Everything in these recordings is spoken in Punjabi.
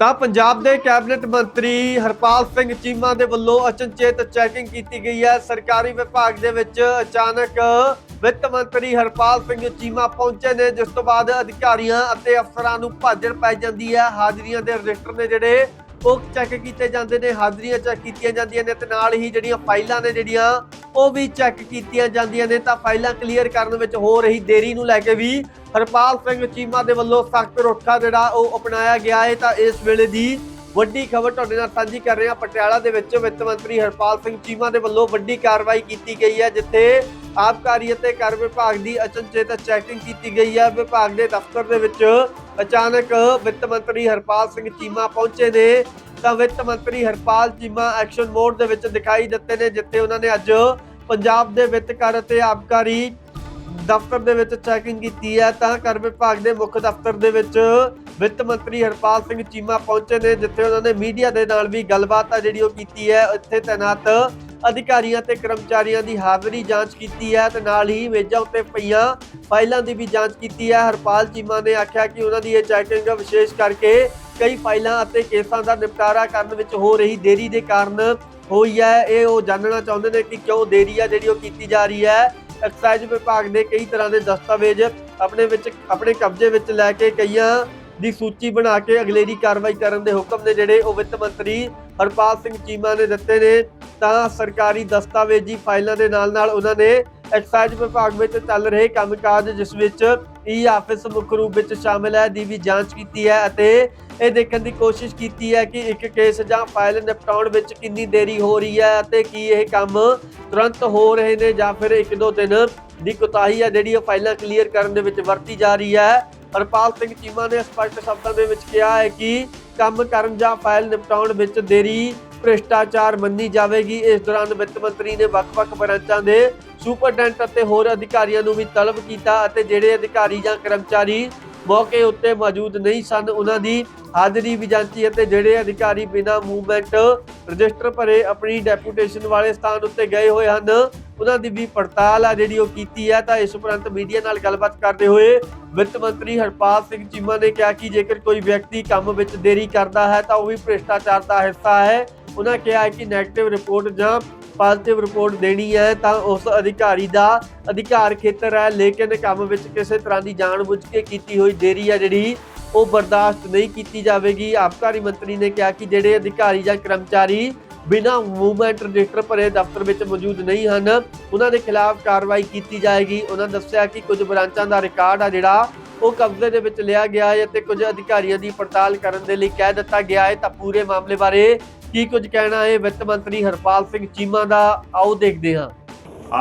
ਤਾਂ ਪੰਜਾਬ ਦੇ ਕੈਬਨਿਟ ਮੰਤਰੀ ਹਰਪਾਲ ਸਿੰਘ ਚੀਮਾ ਦੇ ਵੱਲੋਂ ਅਚਨਚੇਤ ਚੈਕਿੰਗ ਕੀਤੀ ਗਈ ਹੈ। ਸਰਕਾਰੀ ਵਿਭਾਗ ਦੇ ਵਿੱਚ ਅਚਾਨਕ ਵਿੱਤ ਮੰਤਰੀ ਹਰਪਾਲ ਸਿੰਘ ਚੀਮਾ ਪਹੁੰਚੇ ਨੇ, ਜਿਸ ਤੋਂ ਬਾਅਦ ਅਧਿਕਾਰੀਆਂ ਅਤੇ ਅਫਸਰਾਂ ਨੂੰ ਭਾਜੜ ਪੈ ਜਾਂਦੀ ਹੈ। ਹਾਜ਼ਰੀਆਂ ਦੇ ਰਜਿਸਟਰ ਨੇ ਜਿਹੜੇ ਉਹ ਚੈੱਕ ਕੀਤੇ ਜਾਂਦੇ ਨੇ, ਹਾਜ਼ਰੀਆਂ ਚੈੱਕ ਕੀਤੀਆਂ ਜਾਂਦੀਆਂ ਨੇ ਤੇ ਨਾਲ ਹੀ ਜਿਹੜੀਆਂ ਫਾਈਲਾਂ ਨੇ, ਜਿਹੜੀਆਂ ਉਹ ਵੀ ਚੈੱਕ ਕੀਤੀਆਂ ਜਾਂਦੀਆਂ ਨੇ ਤਾਂ ਫਾਈਲਾਂ ਕਲੀਅਰ ਕਰਨ ਵਿੱਚ ਹੋ ਰਹੀ ਦੇਰੀ ਨੂੰ ਲੈ ਕੇ ਵੀ ਹਰਪਾਲ ਸਿੰਘ ਚੀਮਾ ਦੇ ਵੱਲੋਂ ਸਖਤ ਰੁੱਖਾ ਜਿਹੜਾ ਉਹ ਅਪਣਾਇਆ ਗਿਆ ਹੈ ਤਾਂ ਇਸ ਵੇਲੇ ਦੀ ਵੱਡੀ ਖਬਰ ਤੁਹਾਡੇ ਨਾਲ ਸਾਂਝੀ ਕਰ ਰਹੇ ਹਾਂ ਪਟਿਆਲਾ ਦੇ ਵਿੱਚ ਵਿੱਤ ਮੰਤਰੀ ਹਰਪਾਲ ਸਿੰਘ ਚੀਮਾ ਦੇ ਵੱਲੋਂ ਵੱਡੀ ਕਾਰਵਾਈ ਕੀਤੀ ਗਈ ਹੈ, ਜਿੱਥੇ ਆਬਕਾਰੀ ਅਤੇ ਕਰ ਵਿਭਾਗ ਦੀ ਅਚਨਚੇਤ ਚੈਕਿੰਗ ਕੀਤੀ ਗਈ ਹੈ। ਵਿਭਾਗ ਦੇ ਦਫ਼ਤਰ ਦੇ ਵਿੱਚ ਅਚਾਨਕ ਵਿੱਤ ਮੰਤਰੀ ਹਰਪਾਲ ਸਿੰਘ ਚੀਮਾ ਪਹੁੰਚੇ ਨੇ। ਤਾਂ ਵਿੱਤ ਮੰਤਰੀ ਹਰਪਾਲ ਚੀਮਾ ਐਕਸ਼ਨ ਮੋਡ ਦੇ ਵਿੱਚ ਦਿਖਾਈ ਦਿੱਤੇ ਨੇ, ਜਿੱਥੇ ਉਹਨਾਂ ਨੇ ਅੱਜ ਪੰਜਾਬ ਦੇ ਵਿੱਤ ਕਰ ਅਤੇ ਆਬਕਾਰੀ ਦਫ਼ਤਰ ਦੇ ਵਿੱਚ ਚੈਕਿੰਗ ਕੀਤੀ ਹੈ, ਤਾਂ ਕਰ ਵਿਭਾਗ ਦੇ ਮੁੱਖ ਦਫ਼ਤਰ ਦੇ ਵਿੱਚ ਵਿੱਤ ਮੰਤਰੀ ਹਰਪਾਲ ਸਿੰਘ ਚੀਮਾ ਪਹੁੰਚੇ ਨੇ, ਜਿੱਥੇ ਉਹਨਾਂ ਨੇ ਮੀਡੀਆ ਦੇ ਨਾਲ ਵੀ ਗੱਲਬਾਤ ਆ ਜਿਹੜੀ ਉਹ ਕੀਤੀ ਹੈ। ਇੱਥੇ ਤੈਨਾਤ ਅਧਿਕਾਰੀਆਂ ਤੇ ਕਰਮਚਾਰੀਆਂ ਦੀ ਹਾਜ਼ਰੀ ਜਾਂਚ ਕੀਤੀ ਹੈ ਤੇ ਨਾਲ ਹੀ ਮੇਜ਼ਾਂ ਉੱਤੇ ਪਈਆਂ ਫਾਈਲਾਂ ਦੀ ਵੀ ਜਾਂਚ ਕੀਤੀ ਹੈ। ਹਰਪਾਲ ਚੀਮਾ ਨੇ ਆਖਿਆ ਕਿ ਉਹਨਾਂ ਦੀ ਇਹ ਚੈਕਿੰਗ ਵਿਸ਼ੇਸ਼ ਕਰਕੇ ਕਈ ਫਾਈਲਾਂ ਅਤੇ ਕੇਸਾਂ ਦਾ ਨਿਪਟਾਰਾ ਕਰਨ ਵਿੱਚ ਹੋ ਰਹੀ ਦੇਰੀ ਦੇ ਕਾਰਨ ਹੋਈ ਹੈ, ਇਹ ਉਹ ਜਾਣਨਾ ਚਾਹੁੰਦੇ ਨੇ ਕਿ ਕਿਉਂ ਦੇਰੀ ਹੈ ਜਿਹੜੀ ਉਹ ਕੀਤੀ ਜਾ ਰਹੀ ਹੈ। ਐਕਸਾਈਜ਼ ਵਿਭਾਗ ਨੇ ਕਈ ਤਰ੍ਹਾਂ ਦੇ ਦਸਤਾਵੇਜ਼ ਆਪਣੇ ਵਿੱਚ, ਆਪਣੇ ਕਬਜ਼ੇ ਵਿੱਚ ਲੈ ਕੇ ਕਈਆਂ ਦੀ ਸੂਚੀ ਬਣਾ ਕੇ ਅਗਲੇਰੀ ਕਾਰਵਾਈ ਕਰਨ ਦੇ ਹੁਕਮ ਨੇ ਜਿਹੜੇ ਉਹ ਵਿੱਤ ਮੰਤਰੀ ਹਰਪਾਲ ਸਿੰਘ ਚੀਮਾ ਨੇ ਦਿੱਤੇ ਨੇ। ਤਾਂ ਸਰਕਾਰੀ ਦਸਤਾਵੇਜ਼ੀ ਫਾਈਲਾਂ ਦੇ ਨਾਲ ਨਾਲ ਉਹਨਾਂ ਨੇ ਐਕਸਾਈਜ਼ ਵਿਭਾਗ ਵਿੱਚ ਚੱਲ ਰਹੇ ਕੰਮਕਾਜ ਜਿਸ ਵਿੱਚ e ਈ ਆਫਿਸ ਮੁੱਖ ਰੂਪ ਵਿੱਚ ਸ਼ਾਮਿਲ ਹੈ, ਦੀ ਵੀ ਜਾਂਚ ਕੀਤੀ ਹੈ ਅਤੇ ਇਹ ਦੇਖਣ ਦੀ ਕੋਸ਼ਿਸ਼ ਕੀਤੀ ਹੈ ਕਿ ਇੱਕ ਕੇਸ ਜਾਂ ਫਾਈਲ ਨਿਪਟਾਉਣ ਵਿੱਚ ਕਿੰਨੀ ਦੇਰੀ ਹੋ ਰਹੀ ਹੈ ਅਤੇ ਕੀ ਇਹ ਕੰਮ ਤੁਰੰਤ ਹੋ ਰਹੇ ਨੇ ਜਾਂ ਫਿਰ ਇੱਕ ਦੋ ਦਿਨ ਦੀ ਕੁਤਾਹੀ ਹੈ ਜਿਹੜੀ ਉਹ ਫਾਈਲਾਂ ਕਲੀਅਰ ਕਰਨ ਦੇ ਵਿੱਚ ਵਰਤੀ ਜਾ ਰਹੀ ਹੈ। ਹਰਪਾਲ ਸਿੰਘ ਚੀਮਾ ਨੇ ਸਪਸ਼ਟ ਸ਼ਬਦਾਂ ਦੇ ਵਿੱਚ ਕਿਹਾ ਹੈ ਕਿ ਕੰਮ ਕਰਨ ਜਾਂ ਫਾਈਲ ਨਿਪਟਾਉਣ ਵਿੱਚ ਦੇਰੀ, ਭ੍ਰਿਸ਼ਟਾਚਾਰ ਮੰਨੀ ਜਾਵੇਗੀ। ਇਸ ਦੌਰਾਨ ਵਿੱਤ ਮੰਤਰੀ ਨੇ ਵੱਖ-ਵੱਖ ਬ੍ਰਾਂਚਾਂ ਦੇ ਸੁਪਰਡੈਂਟ ਅਤੇ ਹੋਰ ਅਧਿਕਾਰੀਆਂ ਨੂੰ ਵੀ ਤਲਬ ਕੀਤਾ ਅਤੇ ਜਿਹੜੇ ਅਧਿਕਾਰੀ ਜਾਂ ਕਰਮਚਾਰੀ ਮੌਕੇ ਉੱਤੇ ਮੌਜੂਦ ਨਹੀਂ ਸਨ, ਉਹਨਾਂ ਦੀ ਹਾਜ਼ਰੀ ਵੀ ਜਾਂਚੀ ਅਤੇ ਜਿਹੜੇ ਅਧਿਕਾਰੀ ਬਿਨਾਂ ਮੂਵਮੈਂਟ ਰਜਿਸਟਰ ਭਰੇ ਆਪਣੀ ਡੈਪੂਟੇਸ਼ਨ ਵਾਲੇ ਸਥਾਨ ਉੱਤੇ ਗਏ ਹੋਏ ਹਨ, ਉਹਨਾਂ ਦੀ ਵੀ ਪੜਤਾਲ ਆ ਜਿਹੜੀ ਉਹ ਕੀਤੀ ਹੈ। ਤਾਂ ਇਸ ਉਪਰੰਤ ਮੀਡੀਆ ਨਾਲ ਗੱਲਬਾਤ ਕਰਦੇ ਹੋਏ ਵਿੱਤ ਮੰਤਰੀ ਹਰਪਾਲ ਸਿੰਘ ਚੀਮਾ ਨੇ ਕਿਹਾ ਕਿ ਜੇਕਰ ਕੋਈ ਵਿਅਕਤੀ ਕੰਮ ਵਿੱਚ ਦੇਰੀ ਕਰਦਾ ਹੈ, ਤਾਂ ਉਹ ਵੀ ਭ੍ਰਿਸ਼ਟਾਚਾਰ ਦਾ ਹਿੱਸਾ ਹੈ। ਉਹਨਾਂ ਕਿਹਾ ਹੈ ਕਿ ਨੈਗੇਟਿਵ ਰਿਪੋਰਟ ਜਾਂ ਪੋਜ਼ਿਟਿਵ ਰਿਪੋਰਟ ਦੇਣੀ ਹੈ ਤਾਂ ਉਸ ਅਧਿਕਾਰੀ ਦਾ ਅਧਿਕਾਰ ਖੇਤਰ ਹੈ, ਲੇਕਿਨ ਕੰਮ ਵਿੱਚ ਕਿਸੇ ਤਰ੍ਹਾਂ ਦੀ ਜਾਣਬੁੱਝ ਕੇ ਕੀਤੀ ਹੋਈ ਦੇਰੀ ਹੈ ਜਿਹੜੀ ਉਹ ਬਰਦਾਸ਼ਤ ਨਹੀਂ ਕੀਤੀ ਜਾਵੇਗੀ। ਆਬਕਾਰੀ ਮੰਤਰੀ ਨੇ ਕਿਹਾ ਕਿ ਜਿਹੜੇ ਅਧਿਕਾਰੀ ਜਾਂ ਕਰਮਚਾਰੀ ਬਿਨਾਂ ਮੂਵਮੈਂਟ ਰਜਿਸਟਰ ਭਰੇ ਦਫ਼ਤਰ ਵਿੱਚ ਮੌਜੂਦ ਨਹੀਂ ਹਨ, ਉਹਨਾਂ ਦੇ ਖਿਲਾਫ ਕਾਰਵਾਈ ਕੀਤੀ ਜਾਏਗੀ। ਉਹਨਾਂ ਦੱਸਿਆ ਕਿ ਕੁਝ ਬ੍ਰਾਂਚਾਂ ਦਾ ਰਿਕਾਰਡ ਆ ਜਿਹੜਾ ਉਹ ਕਬਜ਼ੇ ਦੇ ਵਿੱਚ ਲਿਆ ਗਿਆ ਹੈ ਅਤੇ ਕੁਝ ਅਧਿਕਾਰੀਆਂ ਦੀ ਪੜਤਾਲ ਕਰਨ ਦੇ ਲਈ ਕਹਿ ਦਿੱਤਾ ਗਿਆ ਹੈ। ਤਾਂ ਪੂਰੇ ਮਾਮਲੇ ਬਾਰੇ ਕੀ ਕੁਝ ਕਹਿਣਾ ਹੈ ਵਿੱਤ ਮੰਤਰੀ ਹਰਪਾਲ ਸਿੰਘ ਚੀਮਾ ਦਾ? ਆਓ ਦੇਖਦੇ ਹਾਂ।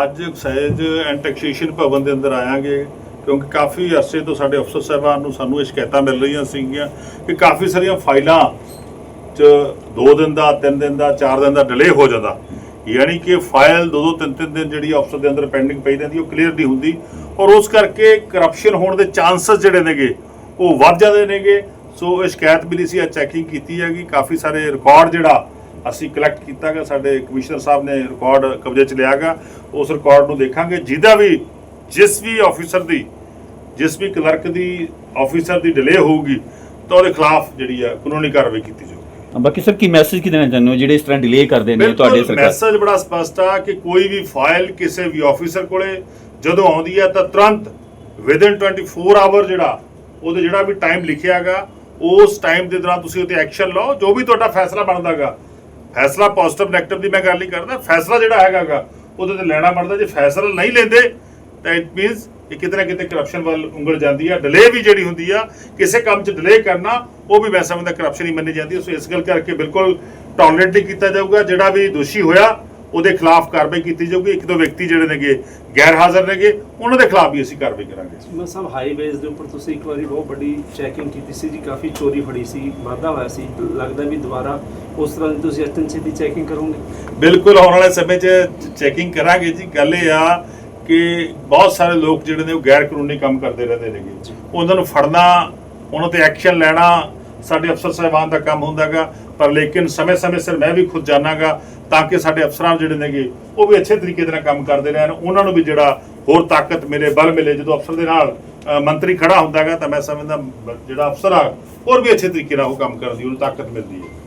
ਅੱਜ ਐਕਸਾਈਜ਼ ਐਂਡ ਟੈਕਸੇਸ਼ਨ ਭਵਨ ਦੇ ਅੰਦਰ ਆਵਾਂਗੇ ਕਿਉਂਕਿ ਕਾਫੀ ਅਰਸੇ ਤੋਂ ਸਾਡੇ ਅਫਸਰ ਸਾਹਿਬਾਨ ਨੂੰ ਸਾਨੂੰ ਇਹ ਸ਼ਿਕਾਇਤਾਂ ਮਿਲ ਰਹੀਆਂ ਸੀਗੀਆਂ ਕਿ ਕਾਫੀ ਸਾਰੀਆਂ ਫਾਈਲਾਂ 'ਚ 2 ਦਿਨ ਦਾ 3 ਦਿਨ ਦਾ 4 ਦਿਨ ਦਾ ਡਿਲੇ ਹੋ ਜਾਂਦਾ। ਯਾਨੀ ਕਿ ਫਾਈਲ 2-2 3-3 ਦਿਨ ਜਿਹੜੀ ਅਫਸਰ ਦੇ ਅੰਦਰ ਪੈਂਡਿੰਗ ਪਈ ਰਹਿੰਦੀ, ਉਹ ਕਲੀਅਰ ਨਹੀਂ ਹੁੰਦੀ। ਔਰ ਉਸ ਕਰਕੇ ਕਰਪਸ਼ਨ ਹੋਣ ਦੇ ਚਾਂਸਸ ਜਿਹੜੇ ਨੇਗੇ, ਉਹ ਵੱਧ ਜਾਂਦੇ ਨੇਗੇ। ਸੋ ਇਹ ਸ਼ਿਕਾਇਤ ਮਿਲੀ ਸੀ ਆ ਚੈਕਿੰਗ ਕੀਤੀ ਹੈਗੀ। ਕਾਫੀ ਸਾਰੇ ਰਿਕਾਰਡ ਜਿਹੜਾ ਅਸੀਂ ਕਲੈਕਟ ਕੀਤਾਗਾ ਸਾਡੇ ਕਮਿਸ਼ਨਰ ਸਾਹਿਬ ਨੇ ਰਿਕਾਰਡ ਕਬਜ਼ੇ 'ਚ ਲਿਆਗਾ। ਉਸ ਰਿਕਾਰਡ ਨੂੰ ਦੇਖਾਂਗੇ। ਜਿਹਦਾ ਵੀ ਜਿਸ ਵੀ ਆਫੀਸਰ ਦੀ ਜਿਸ ਵੀ ਕਲਰਕ ਦੀ ਆਫੀਸਰ ਦੀ ਡਿਲੇ ਹੋਊਗੀ ਤਾਂ ਉਹਦੇ ਖਿਲਾਫ ਜਿਹੜੀ ਆ ਕਾਨੂੰਨੀ ਕਾਰਵਾਈ ਕੀਤੀ ਜਾਊਗੀ। ਬਾਕੀ ਸਰ ਕੀ ਮੈਸੇਜ ਕੀ ਦੇਣਾ ਚਾਹੁੰਦੇ ਹੋ? ਜਿਹੜੇ ਇਸ ਤਰ੍ਹਾਂ ਡਿਲੇ ਕਰਦੇ ਨੇ ਤੁਹਾਡੇ ਸਰਕਾਰ? ਮੈਸੇਜ ਬੜਾ ਸਪਸ਼ਟ ਆ ਕਿ ਕੋਈ ਵੀ ਫਾਈਲ ਕਿਸੇ ਵੀ ਆਫੀਸਰ ਕੋਲੇ ਜਦੋਂ ਆਉਂਦੀ ਹੈ ਤਾਂ ਤੁਰੰਤ ਵਿਦਿਨ 24 ਆਵਰ ਜਿਹੜਾ ਉਹਦੇ ਜਿਹੜਾ ਵੀ ਟਾਈਮ ਲਿਖਿਆਗਾ ਉਸ ਟਾਈਮ ਦੇ ਦੌਰਾਨ ਤੁਸੀਂ ਉੱਤੇ ਐਕਸ਼ਨ ਲਓ, ਜੋ ਵੀ ਤੁਹਾਡਾ ਫੈਸਲਾ ਬਣਦਾਗਾ। ਫੈਸਲਾ ਪੋਜ਼ਿਟਿਵ ਨੈਗੇਟਿਵ ਦੀ ਮੈਂ ਗੱਲ ਨਹੀਂ ਕਰਦਾ, ਫੈਸਲਾ ਜਿਹੜਾ ਹੈਗਾਗਾ, ਉਹਦੇ ਤੇ ਲੈਣਾ ਬਣਦਾ। ਜੇ ਫੈਸਲਾ ਨਹੀਂ ਲੈਂਦੇ, ਤਾਂ ਇਟ ਮੀਨਸ ਇਹ ਕਿਤੇ ਨਾ ਕਿਤੇ ਕਰਪਸ਼ਨ ਵੱਲ ਉਂਗਲ ਜਾਂਦੀ ਆ ਡਿਲੇ ਵੀ ਜਿਹੜੀ ਹੁੰਦੀ ਆ, ਕਿਸੇ ਕੰਮ 'ਚ ਡਿਲੇ ਕਰਨਾ, ਉਹ ਵੀ ਮੈਂ ਸਮਝਦਾ ਕਰਪਸ਼ਨ ਹੀ ਮੰਨੀ ਜਾਂਦੀ ਸੋ ਇਸ ਗੱਲ ਕਰਕੇ ਬਿਲਕੁਲ ਟੋਲਰੇਟ ਨਹੀਂ ਕੀਤਾ ਜਾਊਗਾ। ਜਿਹੜਾ ਵੀ ਦੋਸ਼ੀ ਹੋਇਆ ਉਹਦੇ ਖਿਲਾਫ ਕਾਰਵਾਈ ਕੀਤੀ ਜਾਊਗੀ ਇੱਕ ਦੋ ਵਿਅਕਤੀ ਜਿਹੜੇ ਨੇਗੇ ਗੈਰ ਹਾਜ਼ਰ ਨੇਗੇ ਉਹਨਾਂ ਦੇ ਖਿਲਾਫ ਵੀ ਅਸੀਂ ਕਾਰਵਾਈ ਕਰਾਂਗੇ। ਮੈਂ ਸਭ ਹਾਈਵੇਜ਼ ਦੇ ਉੱਪਰ ਤੁਸੀਂ ਇੱਕ ਵਾਰੀ ਬਹੁਤ ਵੱਡੀ ਚੈਕਿੰਗ ਕੀਤੀ ਸੀ ਜੀ ਕਾਫੀ ਚੋਰੀ ਫੜੀ ਸੀ ਵਾਧਾ ਹੋਇਆ ਸੀ ਲੱਗਦਾ ਵੀ ਦੁਬਾਰਾ ਉਸ ਤਰ੍ਹਾਂ ਦੀ ਤੁਸੀਂ ਅਟੈਂਸ਼ਨ ਦੀ ਚੈਕਿੰਗ ਕਰੋਗੇ? ਬਿਲਕੁਲ ਆਉਣ ਵਾਲੇ ਸਮੇਂ 'ਚ ਚੈਕਿੰਗ ਕਰਾਂਗੇ ਜੀ। ਗੱਲ ਇਹ ਆ ਕਿ ਬਹੁਤ ਸਾਰੇ ਲੋਕ ਜਿਹੜੇ ਨੇ ਉਹ ਗੈਰ ਕਾਨੂੰਨੀ ਕੰਮ ਕਰਦੇ ਰਹਿੰਦੇ ਨੇਗੇ। ਉਹਨਾਂ ਨੂੰ ਫੜਨਾ ਉਹਨਾਂ ਤੇ ਐਕਸ਼ਨ ਲੈਣਾ ਸਾਡੇ ਅਫਸਰ ਸਾਹਿਬਾਨ ਦਾ ਕੰਮ ਹੁੰਦਾਗਾ ਪਰ ਲੇਕਿਨ ਸਮੇਂ-ਸਮੇਂ ਸਿਰ ਮੈਂ ਵੀ ਖੁਦ ਜਾਣਾਗਾ ਤਾਂ ਕਿ ਸਾਡੇ ਅਫਸਰਾਂ ਜਿਹੜੇ ਨੇਗੇ, ਉਹ ਵੀ ਅੱਛੇ ਤਰੀਕੇ ਦੇ ਨਾਲ ਕੰਮ ਕਰਦੇ ਰਹਿਣ। ਉਹਨਾਂ ਨੂੰ ਵੀ ਜਿਹੜਾ ਹੋਰ ਤਾਕਤ ਮਿਲੇ ਬਲ ਮਿਲੇ। ਜਦੋਂ ਅਫਸਰ ਦੇ ਨਾਲ ਮੰਤਰੀ ਖੜਾ ਹੁੰਦਾ ਹੈਗਾ ਤਾਂ ਮੈਂ ਸਮਝਦਾ ਜਿਹੜਾ ਅਫਸਰ ਆ, ਹੋਰ ਵੀ ਅੱਛੇ ਤਰੀਕੇ ਨਾਲ ਉਹ ਕੰਮ ਕਰਦੀ, ਉਹਨੂੰ ਤਾਕਤ ਮਿਲਦੀ ਹੈ।